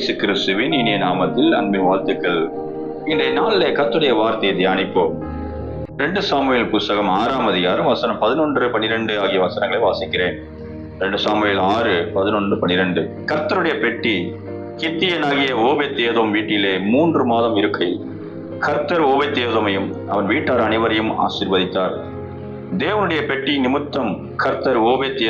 இயேசு கிறிஸ்துவின் இனிய நாமத்தில் அன்பின் வாழ்த்துக்கள். இன்றைய நாளில் கத்துடைய வார்த்தையை தியானிப்போம். ரெண்டு சாமுவேல் புஸ்தகம் ஆறாம் அதிகாரம் வசனம் பதினொன்று பனிரெண்டு ஆகிய வசனங்களை வாசிக்கிறேன். ரெண்டு சாமுவேல் ஆறு பதினொன்று பனிரெண்டு கர்த்தருடைய பெட்டி கித்தியனாகிய ஓபெத் வீட்டிலே மூன்று மாதம் இருக்கையில் கர்த்தர் ஓபெத் அவன் வீட்டார் அனைவரையும் ஆசிர்வதித்தார். தேவனுடைய பெட்டி நிமித்தம் கர்த்தர் ஓபெத்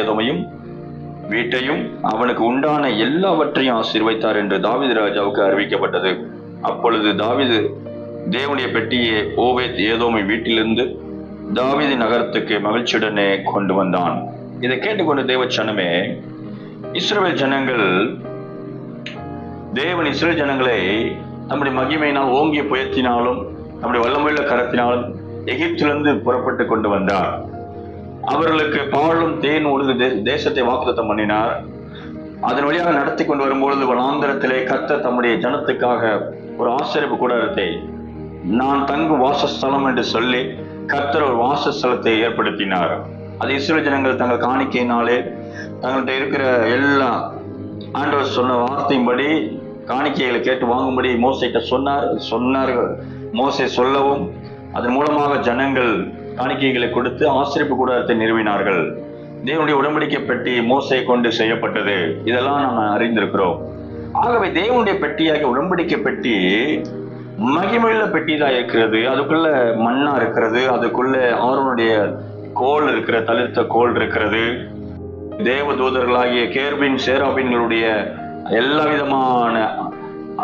வீட்டையும் அவனுக்கு உண்டான எல்லாவற்றையும் ஆசீர்வைத்தார் என்று தாவீது ராஜாவுக்கு அறிவிக்கப்பட்டது. அப்பொழுது தாவிது தேவனுடைய பெட்டியை ஓவேத் ஏதோமை வீட்டிலிருந்து தாவிதி நகரத்துக்கு மகிழ்ச்சியுடனே கொண்டு வந்தான். இதை கேட்டுக்கொண்ட தேவ ஜனமே இஸ்ரேல் ஜனங்கள் தேவன் இஸ்ரேல் ஜனங்களை நம்முடைய மகிமையினால் ஓங்கிய புயத்தினாலும் நம்முடைய வல்லமையுள்ள கரத்தினாலும் எகிப்திலிருந்து புறப்பட்டு கொண்டு வந்தார். அவர்களுக்கு பாலும் தேன் ஒழுது தேசத்தை வாக்குத்தம் பண்ணினார். அதன் வழியாக நடத்தி கொண்டு வரும்பொழுது வனாந்தரத்திலே கத்த தம்முடைய ஜனத்துக்காக ஒரு ஆசிரியப்பு கூடாரத்தை நான் தங்கும் வாசஸ்தலம் என்று சொல்லி கர்த்தர் ஒரு வாசஸ்தலத்தை ஏற்படுத்தினார். அது இஸ்ரேல் ஜனங்கள் தங்கள் காணிக்கையினாலே தங்கள்கிட்ட இருக்கிற எல்லா ஆண்டவர் சொன்ன வார்த்தையின்படி காணிக்கைகளை கேட்டு வாங்கும்படி மோசைட்ட சொன்னார் சொன்னார்கள். மோசை சொல்லவும் அதன் மூலமாக ஜனங்கள் காணிக்கைகளை கொடுத்து ஆசிரியப்பு கூடாரத்தை நிறுவினார்கள். தேவனுடைய உடன்படிக்கை பெட்டி மோசை கொண்டு செய்யப்பட்டது. இதெல்லாம் நம்ம அறிந்திருக்கிறோம். ஆகவே தேவனுடைய பெட்டியாகிய உடன்படிக்கை பெட்டி மகிமையுள்ள பெட்டி தான் இருக்கிறது. அதுக்குள்ள மண்ணா இருக்கிறது. அதுக்குள்ள ஆரோனுடைய கோல் இருக்கிற தளிர்த்த கோல் இருக்கிறது. தேவதூதர்களாகிய கேர்பின் சேராபின்களுடைய எல்லா விதமான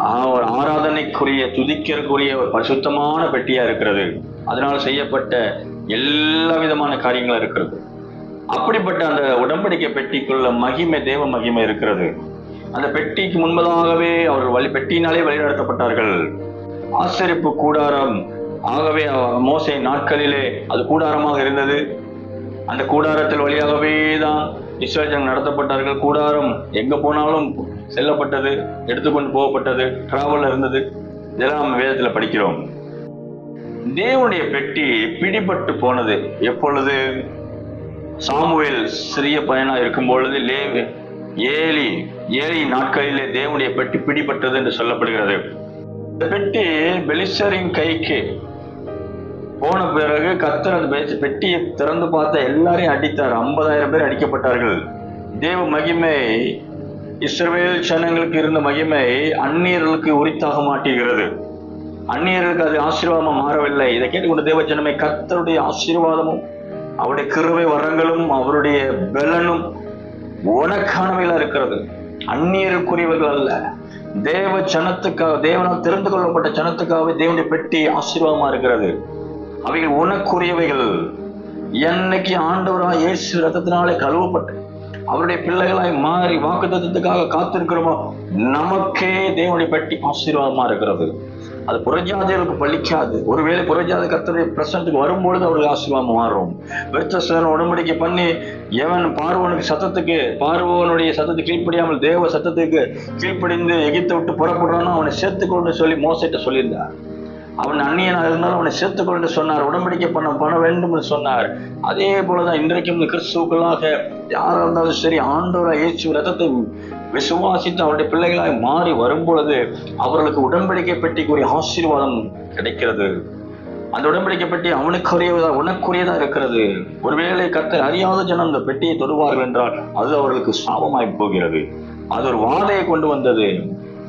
ஒரு ஆராதனைக்குரிய துதிக்கிறக்குரிய ஒரு பரிசுத்தமான பெட்டியா இருக்கிறது. அதனால் செய்யப்பட்ட எல்லா விதமான காரியங்களும் இருக்கிறது. அப்படிப்பட்ட அந்த உடம்படிக்கை பெட்டிக்குள்ள மகிமை தேவ மகிமை இருக்கிறது. அந்த பெட்டிக்கு முன்பதாகவே அவர்கள் வழி பெட்டியினாலே வழிநடத்தப்பட்டார்கள். ஆசரிப்பு கூடாரம். ஆகவே அவ- நாட்களிலே அது கூடாரமாக இருந்தது. அந்த கூடாரத்தில் வழியாகவே தான் இஸ்ரேல் நடத்தப்பட்டார்கள் கூடாரம் எங்க போனாலும் செல்லப்பட்டது எடுத்துக்கொண்டு போகப்பட்டது டிராவல் இருந்தது இதெல்லாம் நம்ம படிக்கிறோம். தேவனுடைய பெட்டி பிடிபட்டு போனது எப்பொழுது? சாமுவேல் சிறிய பயனாக இருக்கும் பொழுது லேவி ஏலி ஏலி நாட்களிலே தேவனுடைய பெட்டி பிடிபட்டது என்று சொல்லப்படுகிறது. இந்த பெட்டி பெலிஸ்டரின் கைக்கு போன பிறகு கத்தர் அந்த பெட்டியை திறந்து பார்த்த எல்லாரையும் அடித்தார். ஐம்பதாயிரம் பேர் அடிக்கப்பட்டார்கள். தேவ மகிமை இஸ்ரவேல் ஜனங்களுக்கு இருந்த மகிமை அந்நியர்களுக்கு உரித்தாக மாட்டுகிறது. அந்நியர்களுக்கு அது ஆசீர்வாதமாக மாறவில்லை. இதை கேட்டுக்கொண்டு தேவ ஜனமே கர்த்தருடைய ஆசீர்வாதமும் அவருடைய கிருவை வரங்களும் அவருடைய பலனும் உனக்கானவைகளா இருக்கிறது. அந்நியருக்குரியவர்கள் அல்ல. தேவ ஜனத்துக்காக தேவனால் தெரிந்து கொள்ளப்பட்ட ஜனத்துக்காகவே தேவனுடைய பெட்டி ஆசீர்வாதமா இருக்கிறது. அவைகள் உனக்குரியவைகள். என்னைக்கு ஆண்டவராய் இயேசு ரத்தத்தினாலே கழுவப்பட்டு அவருடைய பிள்ளைகளாய் மாறி வாக்குத்தத்தத்துக்காக காத்திருக்கிறோமோ நமக்கே தேவனுடைய பெட்டி ஆசீர்வாதமா இருக்கிறது. அது புறஜாதிகளுக்கு பழிக்காது. ஒருவேளை புறஜாதி கத்தருடைய பிரசனத்துக்கு வரும்பொழுது அவருக்கு ஆசீர்வாதம் மாறும். விருத்தசேரன் உடம்படிக்கை பண்ணி எவன் பார்வனுக்கு சத்தத்துக்கு பார்வனுடைய சத்தத்துக்கு கீழ்ப்படியாமல் தேவ சத்தத்துக்கு கீழ்ப்படிந்து எகித்து விட்டு புறப்படுறானோ அவனை சேர்த்துக்கொண்டு சொல்லி மோசிட்ட சொல்லியிருந்தார். அவன் அந்நியனாக இருந்தாலும் அவனை சேர்த்துக்கொண்டு சொன்னார் உடன்படிக்கை பண்ண பண்ண வேண்டும் என்று சொன்னார். அதே போலதான் இன்றைக்கும் கிறிஸ்துக்களாக யாராக இருந்தாலும் சரி ஆண்டோராக இயேசு ரத்தத்தை விசுவாசித்து அவருடைய பிள்ளைகளாய் மாறி வரும்பொழுது அவர்களுக்கு உடன்படிக்கை பெட்டிக்குரிய ஆசீர்வாதம் கிடைக்கிறது. அந்த உடன்படிக்கை பெட்டி அவனுக்குரியதா உனக்குரியதா இருக்கிறது. ஒருவேளை கத்த அறியாத ஜனம் அந்த பெட்டியை தொடுவார்கள் என்றால் அது அவர்களுக்கு சாபமாய் போகிறது. அது ஒரு வாதையை கொண்டு வந்தது.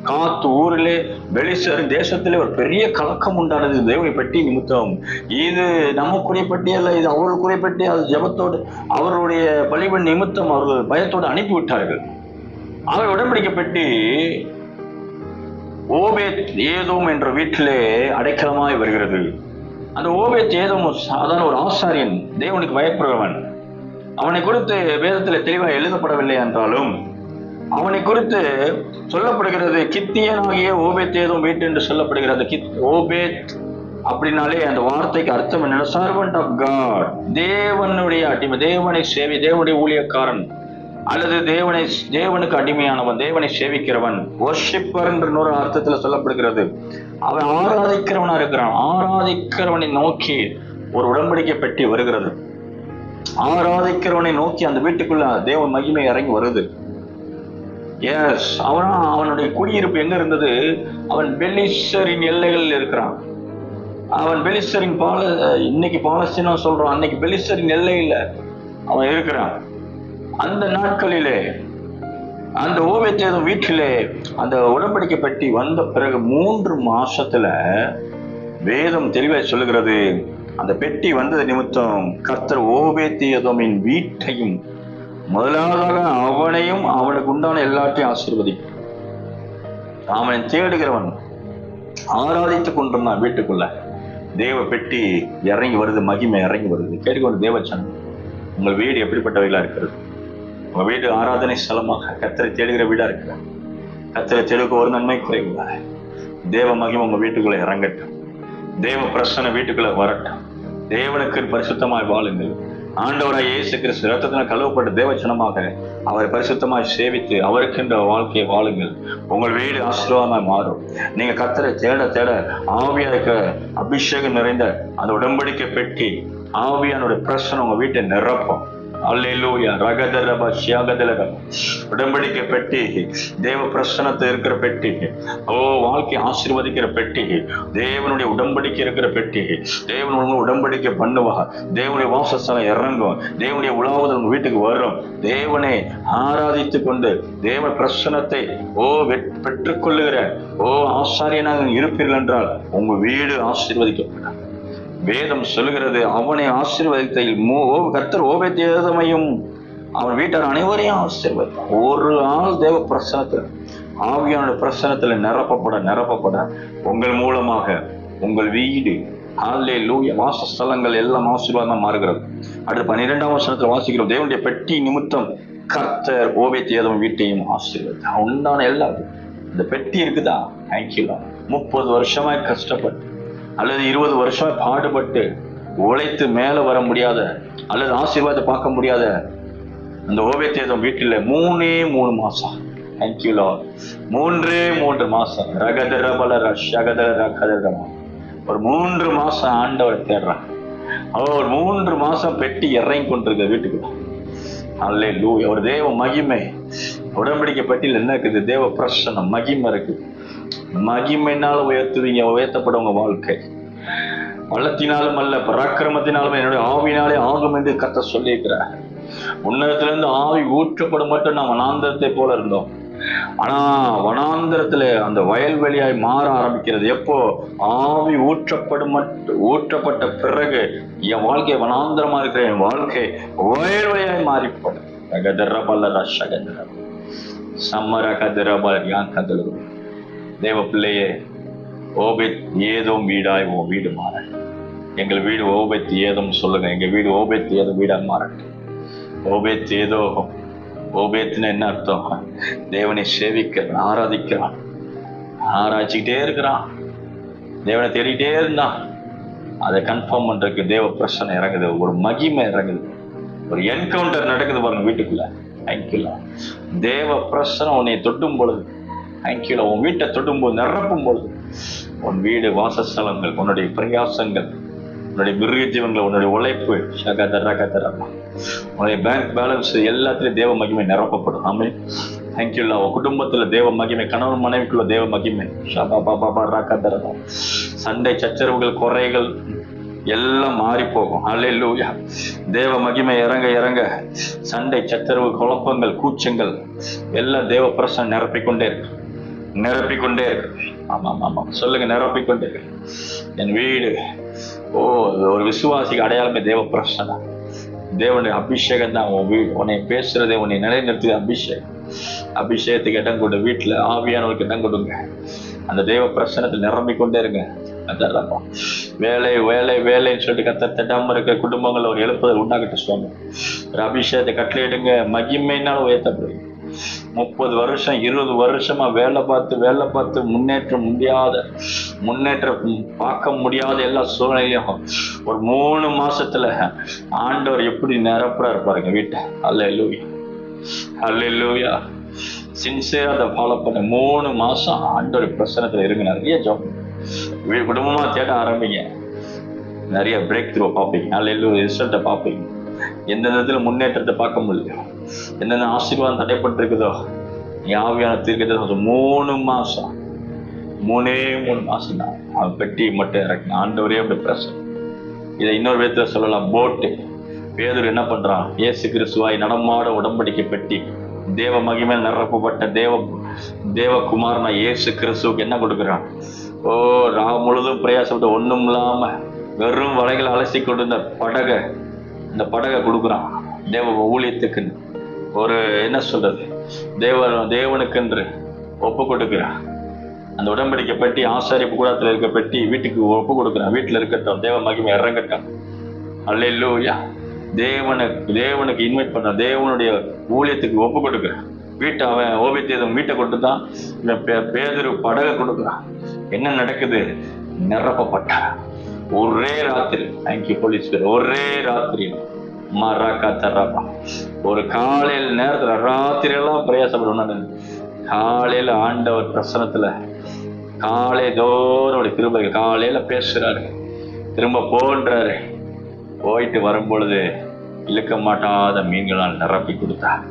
காத்து ஊரிலே வெளிசர் தேசத்திலே ஒரு பெரிய கலக்கம் உண்டானது. தேவனை பெட்டி நிமித்தம். இது நமக்குரிய பெட்டி அல்ல இது அவர்களுக்குரிய பெட்டி. அது ஜெபத்தோடு அவருடைய பலிபன் நிமித்தம் அவர்கள் பயத்தோடு அனுப்பிவிட்டார்கள். அவர் உடன்படிக்கை பெட்டி ஓபேத் ஏதோம் என்ற வீட்டிலே அடைக்கலமாய் வருகிறது. அந்த ஓபேத் ஏதோம் சாதாரண ஒரு ஆசாரியன். தேவனுக்கு பயப்படுறவன் அவனை குறித்து வேதத்தில் தெளிவாக எழுதப்படவில்லை என்றாலும் அவனை குறித்து சொல்லப்படுகிறது கித்தியனாகிய ஓபேத் ஏதோ வீட்டு என்று சொல்லப்படுகிறது. கித் ஓபேத் அப்படின்னாலே அந்த வார்த்தைக்கு அர்த்தம் என்னன்னா சர்வன்ட் ஆஃப் காட் தேவனுடைய அடிமை தேவனை சேவி தேவனுடைய ஊழியக்காரன் அல்லது தேவனை தேவனுக்கு அடிமையானவன் தேவனை சேவிக்கிறவன் ஒர்ஷிப்பர் என்ற ஒரு அர்த்தத்துல சொல்லப்படுகிறது. அவன் ஆராதிக்கிறவனா இருக்கிறான். ஆராதிக்கிறவனை நோக்கி ஒரு உடன்படிக்கை பெட்டி வருகிறது. ஆராதிக்கிறவனை நோக்கி அந்த வீட்டுக்குள்ள தேவ மகிமை இறங்கி வருது. எஸ் அவனா அவனுடைய குடியிருப்பு எங்க இருந்தது? அவன் பெலிஸ்டரின் எல்லைகளில் இருக்கிறான். அவன் பெலிஸ்டரின் பால இன்னைக்கு பாலஸ்தீனா சொல்றான் அன்னைக்கு பெலிஸ்டரின் எல்லையில அவன் இருக்கிறான். அந்த நாட்களிலே அந்த ஓவியத்தேதம் வீட்டிலே அந்த உடன்படிக்கை பெட்டி வந்த பிறகு மூன்று மாசத்துல வேதம் தெளிவாய் சொல்லுகிறது. அந்த பெட்டி வந்தது நிமித்தம் கர்த்தர் ஓபேத்தியதோமின் வீட்டையும் முதலாவதாக அவனையும் அவனுக்கு உண்டான எல்லாத்தையும் ஆசீர்வதிக்கும். அவனை தேடுகிறவன் ஆராதித்துக் கொண்டிருந்தான் வீட்டுக்குள்ள. தேவ பெட்டி இறங்கி வருது மகிமை இறங்கி வருது. கேட்டுக்கொண்டு தேவச்சன் உங்கள் வீடு எப்படிப்பட்டவைகளா இருக்கிறது? உங்க வீடு ஆராதனை ஸ்தலமாக கத்தரை தேடுகிற வீடா இருக்கிற கத்தரை தேடுக்க ஒரு நன்மை குறைவுல தேவ மகிமை உங்க வீட்டுக்குள்ள இறங்கட்டும். தேவ பிரசனை வீட்டுக்குள்ள வரட்டும். தேவனுக்கு பரிசுத்தமாய் வாழுங்கள். ஆண்டவராக இயேசு கிறிஸ்து ரத்தத்தினால் கழுவப்பட்ட தேவச்சனமாக அவரை பரிசுத்தமாய் சேவித்து அவருக்கென்ற வாழ்க்கையை வாழுங்கள். உங்கள் வீடு ஆசீர்வாதமாய் மாறும். நீங்க கத்தரை தேட தேட ஆவியா இருக்கிற அபிஷேகம் நிறைந்த அந்த உடம்படிக்கை பெட்டி ஆவியானுடைய பிரச்சனை உங்க வீட்டை நிரப்பும். அல்லேலூயா ரகதரப ஷியாகதலக உடன்படிக்கை பெட்டி. தேவ பிரசனத்தை இருக்கிற பெட்டி. ஓ வாழ்க்கை ஆசீர்வதிக்கிற பெட்டி. தேவனுடைய உடன்படிக்கை இருக்கிற பெட்டி. தேவனுடைய உடன்படிக்கை பண்ணுவா தேவனுடைய வாசஸ்தலம் இறங்கும். தேவனுடைய உலாவது உங்க வீட்டுக்கு வரும். தேவனை ஆராதித்து கொண்டு தேவ பிரசனத்தை ஓ பெற்றுக்கொள்ளுகிற ஓ ஆசாரியனாக இருப்பீர்கள் என்றால் உங்க வீடு ஆசீர்வதிக்கப்படும். வேதம் சொல்லுகிறது அவனை ஆசீர்வதித்தையில் மூ ஓ- கர்த்தர் ஓபேத்தியதமையும் அவன் வீட்டார் அனைவரையும் ஆசீர்வதித்தான் ஒரு ஆள் தேவ பிரசனத்தில் ஆவியான பிரசனத்தில் நிரப்பப்பட நிரப்பப்பட உங்கள் மூலமாக உங்கள் வீடு ஆலே லூய வாசஸ்தலங்கள் எல்லாம் ஆசீர்வாதமாக மாறுகிறது. அடுத்து பன்னிரெண்டாம் வருஷத்தில் வாசிக்கிறோம் தேவனுடைய பெட்டி நிமித்தம் கர்த்தர் ஓவியத்தேதம் வீட்டையும் ஆசீர்வதித்தார். உண்டான எல்லாம் இந்த பெட்டி இருக்குதா? தேங்க்யூ முப்பது வருஷமா கஷ்டப்பட்டு அல்லது இருபது வருஷம் பாடுபட்டு உழைத்து மேலே வர முடியாத அல்லது ஆசீர்வாதம் பார்க்க முடியாத அந்த ஓவியத்தேதம் வீட்டில் மூணே மூணு மாசம். தேங்க்யூ லா மூன்றே மூன்று மாசம். ரகதர பலர ஷகதர ரகதரமா ஒரு மூன்று மாசம் ஆண்டவர் தேடுறான். அவர் ஒரு மூன்று மாசம் பெட்டி இறங்கி கொண்டிருக்க வீட்டுக்கு அல்லே லூ ஒரு தேவ மகிமை. உடன்படிக்கை பெட்டியில் என்ன இருக்குது? தேவ பிரசனம் மகிமை இருக்குது. மகிமைனால உயர்த்துவீங்க உயர்த்தப்படும் உங்க வாழ்க்கை. பள்ளத்தினாலும் அல்ல பராக்கிரமத்தினாலும் என்னுடைய ஆவினாலே ஆகும் என்று கத்த சொல்லியிருக்கிறார். உன்னதத்திலிருந்து ஆவி ஊற்றப்படும் மட்டும் நாம் வனாந்திரத்தை போல இருந்தோம். ஆனா வனாந்திரத்துல அந்த வயல்வெளியாய் மாற ஆரம்பிக்கிறது. எப்போ? ஆவி ஊற்றப்படும் மட்டும் ஊற்றப்பட்ட பிறகு என் வாழ்க்கை வனாந்திரமா இருக்கிற என் வாழ்க்கை வயல்வெளியாய் மாறிப்படும் ரகதரபல்ல சகதர சம்மர கதிரபல் யான் கதலு தேவ பிள்ளையே ஓபெத் ஏதும் வீடாய் ஓ வீடு மாற எங்கள் வீடு ஓபெத் ஏதும் சொல்லுங்க. எங்கள் வீடு ஓபெத் ஏதோ வீடாக மாறட்டும். ஓபேத் ஏதோ ஓபேத்னு என்ன அர்த்தம்? தேவனை சேவிக்கிறான் ஆராதிக்கிறான். ஆராய்ச்சிக்கிட்டே இருக்கிறான். தேவனை தேடிக்கிட்டே இருந்தான். அதை கன்ஃபார்ம் பண்றதுக்கு தேவ பிரச்சனை இறங்குது. ஒரு மகிமை இறங்குது. ஒரு என்கவுண்டர் நடக்குது பாருங்க வீட்டுக்குள்ள. தேங்க்யூலா தேவ பிரச்சனை உன்னை தொட்டும் பொழுது தேங்க்யூல உன் வீட்டை தொடும்போது நிரப்பும் பொழுது உன் வீடு வாசஸ்தலங்கள் உன்னுடைய பிரயாசங்கள் உன்னுடைய மிருக ஜீவங்கள் உன்னுடைய உழைப்பு சகதர கதரமா உன்னுடைய பேங்க் பேலன்ஸ் எல்லாத்துலயும் தேவ மகிமை நிரப்பப்படும். ஆமே தேங்க்யூல்லா உன் குடும்பத்துல தேவ மகிமை கணவன் மனைவிக்குள்ள தேவ மகிமை. ஷபா பாபா பா ராக்கதரமா சண்டை சச்சரவுகள் குறைகள் எல்லாம் மாறி போகும் அல்லேலூயா தேவ மகிமை இறங்க இறங்க. சண்டை சச்சரவு குழப்பங்கள் கூச்சங்கள் எல்லாம் தேவ பிரசனம் நிரப்பிக்கொண்டே இருக்கு. நிரப்பிக்கொண்டே இருக்கு. ஆமாம் ஆமாம் சொல்லுங்க நிரப்பிக்கொண்டே என் வீடு ஓ ஒரு விசுவாசிக்கு அடையாளமே தேவ பிரசனை தேவனுடைய அபிஷேகம் தான் உன் வீடு. உன்னை பேசுறதே உன்னை நிலைநிறுத்துது அபிஷேகம். அபிஷேகத்துக்கு இடம் கொடு வீட்டில் ஆவியானவருக்கு இடம் கொடுங்க. அந்த தேவ பிரச்சனத்தை நிரம்பிக்கொண்டே இருங்க. அதான் வேலை வேலை வேலைன்னு சொல்லிட்டு கத்த தட்டாம இருக்கிற குடும்பங்கள் ஒரு எழுப்புதல் உண்டாகிட்டு சுவாமி. ஒரு அபிஷேகத்தை கட்டளையிடுங்க. மகிமைனால உயர்த்தப்படுங்க முப்பது வருஷம் இருபது வருஷமா வேலை பார்த்து வேலை பார்த்து முன்னேற்ற முடியாத முன்னேற்றம் பார்க்க முடியாத எல்லா சூழ்நிலையும் ஒரு மூணு மாசத்துல ஆண்டவர் எப்படி நிரப்புறாரு பாருங்க வீட்டை. அல்ல லூயா அல்ல லூயா சின்சியரா அதை ஃபாலோ பண்ண. மூணு மாசம் ஆண்டவர் பிரச்சனத்தில் இருங்க. நிறைய ஜாப் வீ குடும்பமா தேட ஆரம்பிங்க. நிறைய பிரேக் த்ரூ பார்ப்பீங்க. அல்ல ரிசல்ட்டை பார்ப்பீங்க. எந்த விதத்துல முன்னேற்றத்தை பார்க்க முடியும்? என்னென்ன ஆசீர்வாதம் தடைப்பட்டிருக்குதோ நீ தீர்க்கத்தை தீர்க்க மூணு மாசம் மூணே மூணு மாசம் தான். அவன் பெட்டி மட்டும் இறக்கின ஆண்டவரே அப்படி பிரசன் இதை இன்னொரு விதத்துல சொல்லலாம் போட்டு பேதூர் என்ன பண்றான்? ஏசு கிறிஸ்துவாய் நடமாட உடம்படிக்கை பெட்டி தேவ மகிமையில் நிரப்பப்பட்ட தேவ தேவகுமாரனா இயேசு கிறிஸ்துவுக்கு என்ன கொடுக்குறான்? ஓ ரா முழுதும் பிரயாசப்பட்டு ஒண்ணும் இல்லாம வெறும் வலைகளை அலசி கொண்டு இந்த படகை இந்த படகை கொடுக்குறான். தேவ ஊழியத்துக்குன்னு. ஒரு என்ன சொல்றது? தேவ தேவனுக்கென்று ஒப்பு கொடுக்குறான் அந்த உடம்படிக்கை பெட்டி ஆசாரிப்பு கூடத்தில் இருக்க பெட்டி வீட்டுக்கு ஒப்பு கொடுக்குறான் வீட்டில் இருக்கட்டும் தேவ மகிமை இறங்கட்டும். அல்லேலூயா. தேவனுக்கு தேவனுக்கு இன்வைட் பண்ண தேவனுடைய ஊழியத்துக்கு ஒப்பு கொடுக்குறான் வீட்டை அவன் ஓபித்தேதம் வீட்டை கொண்டு தான் இவன் பே- பேதுரு படகை கொடுக்குறான் என்ன நடக்குது? நிரப்பப்பட்டான் ஒரே ராத்திரி. தேங்க்யூ போலீஸ் ஒரே ராத்திரி. மராக்கா தர்றாப்பா ஒரு காலையில் நேரத்துல ராத்திரியெல்லாம் பிரயாசப்படணும் காலையில ஆண்டவர் பிரசனத்தில் காலை தோறும் திரும்ப காலையில் காலையில பேசுறாரு. திரும்ப போன்றாரு. போயிட்டு வரும்பொழுது இழுக்க மாட்டாத மீன்களால் நிரப்பி கொடுத்தார்.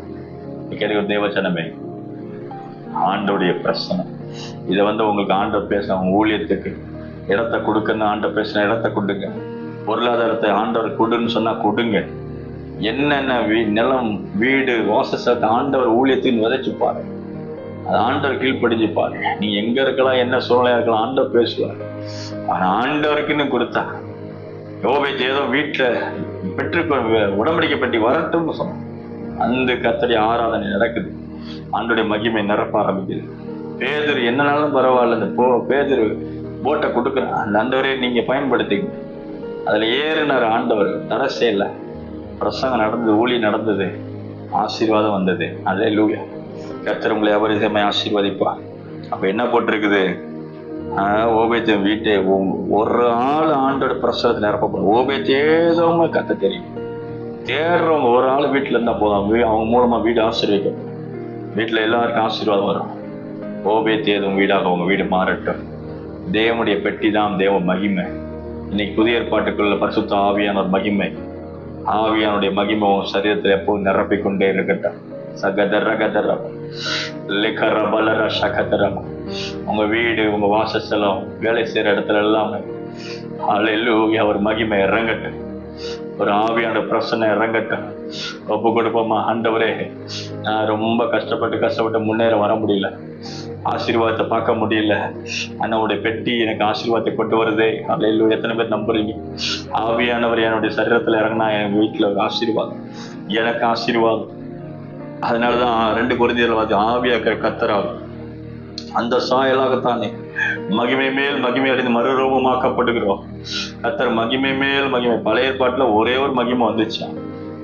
கேட்க தேவச்சனமே ஆண்டோடைய பிரசனம். இதை வந்து உங்களுக்கு ஆண்டவர் பேச உங்க ஊழியத்துக்கு இடத்தை கொடுக்கன்னு ஆண்ட பேசின இடத்தை கொடுங்க. பொருளாதாரத்தை ஆண்டவர் கொடுன்னு சொன்னா கொடுங்க. என்னென்ன வீ நிலம் வீடு வாசஸ்தலத்தை ஆண்டவர் ஊழியத்தின் விதைச்சு பாரு அது ஆண்டவர் கீழ்ப்படிஞ்சு பாரு நீ எங்க இருக்கலாம் என்ன சூழ்நிலையா இருக்கலாம் ஆண்டவர் பேசுவார். ஆனா ஆண்டவருக்குன்னு கொடுத்தா யோபை ஏதோ வீட்டுல பெற்று உடம்படிக்கை பெட்டி வரட்டும்னு சொன்னான். அந்த கத்தடி ஆராதனை நடக்குது. ஆண்டுடைய மகிமை நிரப்ப ஆரம்பிக்குது. பேதர் என்னனாலும் பரவாயில்ல இந்த போ பேதர் போட்டை கொடுக்குறான். அந்த ஆண்டவரே நீங்க பயன்படுத்திங்க அதுல ஏறினார் ஆண்டவர் தரசே இல்லை. பிரசங்கம் நடந்தது ஊழி நடந்தது ஆசீர்வாதம் வந்தது. அதே லூயா கத்தர் உங்களை அபரிதமை ஆசீர்வதிப்பார். அப்ப என்ன போட்டிருக்குது? ஓபேத்தியம் வீட்டை ஒரு ஆள் ஆண்டோட பிரசவத்தை நிரப்பப்படும் ஓபேத் ஏதோங்க கத்த தெரியும். தேடுறவங்க ஒரு ஆள் வீட்டுல இருந்தா போதும். அவங்க வீ- அவங்க மூலமா வீடு ஆசீர்வதிக்கும் வீட்டுல எல்லாருக்கும் ஆசீர்வாதம் வரும். ஓபேத் ஏதும் வீடாக உங்க வீடு மாறட்டும். தேவனுடைய பெட்டி தான் தேவ மகிமை. இன்னைக்கு புதிய ஏற்பாட்டுக்குள்ள பரிசுத்த ஆவியான ஒரு மகிமை. ஆவியானுடைய மகிமை உன் சரீரத்தில் எப்போதும் நிரப்பிக்கொண்டே இருக்கட்டும். சகதர கதரம் லிகர பலர சகதரம் உங்க வீடு உங்க வாசஸ்தலம் வேலை செய்யற இடத்துல எல்லாமே. அல்லேலூயா ஒரு மகிமை இறங்கட்டும். ஒரு ஆவியான பிரச்சனை இறங்கட்டும். ஒப்பு கொடுப்போமா ஆண்டவரே. நான் ரொம்ப கஷ்டப்பட்டு கஷ்டப்பட்டு முன்னேற வர முடியல. ஆசீர்வாதத்தை பார்க்க முடியல. அண்ணாவுடைய பெட்டி எனக்கு ஆசீர்வாதத்தை கொண்டு வருதே. அல்ல எத்தனை பேர் நம்புறீங்க? ஆவியானவர் என்னுடைய சரீரத்தில் இறங்கினா என் வீட்டில் ஒரு ஆசீர்வாதம். எனக்கு ஆசீர்வாதம். அதனாலதான் ரெண்டு குருதியில் பார்த்து ஆவியாக்கிற கத்தராகும் அந்த சாயலாகத்தானே மகிமை மேல் மகிமை அடைந்து மறுரூபமாக்கப்படுகிறோம். கத்தர் மகிமை மேல் மகிமை. பழைய ஏற்பாட்டில் ஒரே ஒரு மகிமை வந்துச்சு.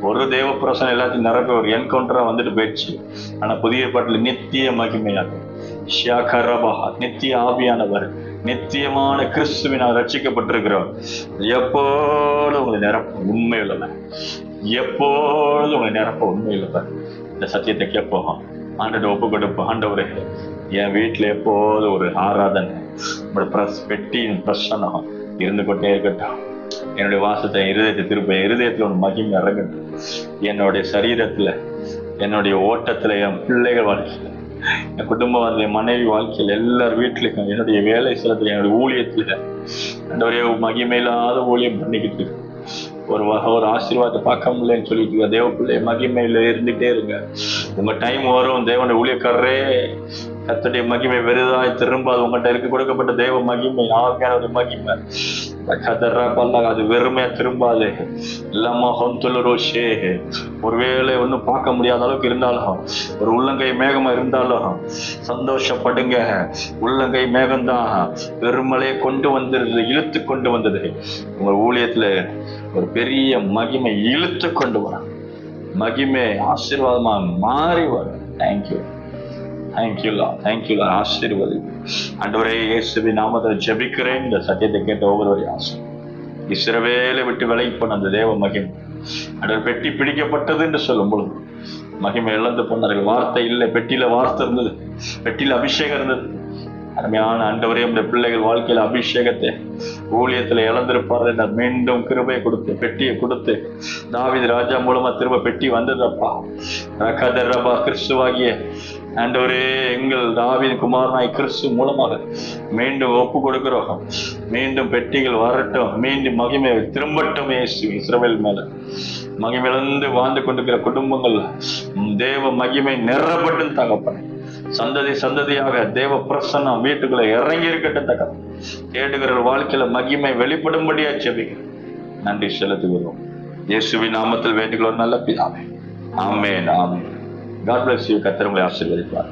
ஒரு தேவ பிரசனம் எல்லாத்தையும் நிரப்ப ஒரு என்கவுண்டராக வந்துட்டு போயிடுச்சு. ஆனால் புதிய ஏற்பாட்டில் நித்திய மகிமையாக ஷியாகரபஹா நித்திய ஆவியானவர் நித்தியமான கிறிஸ்துவினால் ரட்சிக்கப்பட்டிருக்கிறோம் எப்பொழுதும் உங்களை நிரப்ப உண்மை உள்ளவர் எப்பொழுதும் உங்களை நிரப்ப உண்மை உள்ளவர் இந்த சத்தியத்தை கேட்போம். ஆண்டோட ஒப்பு கொடுப்பு ஆண்டவரே என் வீட்டுல எப்போதும் ஒரு ஆராதனை உங்களோட பிரஸ் பெட்டியின் பிரசனம் இருந்து கொண்டே இருக்கட்டும். என்னுடைய வாசத்தை இருதயத்தை திருப்ப இருதயத்தில் ஒரு மகிமை இறங்கட்டும். என்னுடைய சரீரத்துல என்னுடைய ஓட்டத்துல என் பிள்ளைகள் வாழ்க்கையில என் குடும்பம் வந்து என் மனைவி வாழ்க்கையில் எல்லார் வீட்லயும் என்னுடைய வேலை சிலத்தில் என்னுடைய ஊழியத்துல என்னுடைய மகிமையில்லாத ஊழியம் பண்ணிக்கிட்டு ஒரு ஒரு ஆசீர்வாதத்தை பார்க்க முடியலன்னு சொல்லிட்டு இருக்க. தேவ பிள்ளை மகிமையில இருந்துட்டே இருங்க. உங்க டைம் வரும் தேவனுடைய ஊழியக்காரரே கத்துடைய மகிமை வெறுதாய் திரும்பாது உங்கள்கிட்ட இருக்க. கொடுக்கப்பட்ட தெய்வ மகிமை ஆவியான ஒரு மகிமை கதறா அது வெறுமையா திரும்பாது. இல்லாம ஹொந்துலரோஷே ஒருவேளை ஒன்றும் பார்க்க முடியாத அளவுக்கு இருந்தாலும் ஒரு உள்ளங்கை மேகமா இருந்தாலும் சந்தோஷப்படுங்க. உள்ளங்கை மேகம்தான் பெருமலையை கொண்டு வந்தது இழுத்து கொண்டு வந்தது. உங்க ஊழியத்துல ஒரு பெரிய மகிமை இழுத்து கொண்டு வரும் மகிமை ஆசீர்வாதமா மாறி வரும். தேங்க்யூ தேங்க்யூலா தேங்க்யூலா ஆசீர்வதி. அன்றுவரே இயேசுவி நாமத்தில் ஜெபிக்கிறேன். இந்த சத்தியத்தை கேட்ட ஒவ்வொருவரையும் ஆசை இஸ்ரவேலை விட்டு விலகி போன அந்த தேவ மகிமை. அடர் பெட்டி பிடிக்கப்பட்டது என்று சொல்லும் பொழுது மகிமை இழந்து போனார்கள் வார்த்தை இல்லை. பெட்டியில வார்த்தை இருந்தது. பெட்டியில அபிஷேகம் இருந்தது. அருமையான ஆண்டவரே இந்த பிள்ளைகள் வாழ்க்கையில் அபிஷேகத்தை ஊழியத்தில் இழந்திருப்பார்கள் என்ற மீண்டும் கிருபையை கொடுத்து பெட்டியை கொடுத்து தாவித் ராஜா மூலமா திரும்ப பெட்டி வந்ததப்பா ரகதர் ரபா கிறிஸ்துவாகிய ஆண்டவரே எங்கள் தாவின் குமாரனாய் கிறிஸ்து மூலமாக மீண்டும் ஒப்பு கொடுக்கிறோம் மீண்டும் பெட்டிகள் வரட்டும். மீண்டும் மகிமை திரும்பட்டும் இஸ்ரவேல் மேல. மகிமிழந்து வாழ்ந்து கொண்டிருக்கிற குடும்பங்கள் தேவ மகிமை நிறப்பட்டும் தகப்பனே. சந்ததி சந்ததியாக தேவ பிரசன்னம் வீட்டுக்குள்ள இறங்கி இருக்கட்டும் தகப்பன். கேட்டுகிற வாழ்க்கையில மகிமை வெளிப்படும்படியா செபிக்கிறேன் நன்றி செலுத்துகிறோம். இயேசுவின் நாமத்தில் வேண்டிக்கிறோம் நல்ல பிதாவே. ஆமென் ஆமென். காட் பிளஸ் யூ கத்தர் உங்களை ஆசீர்வதிப்பார்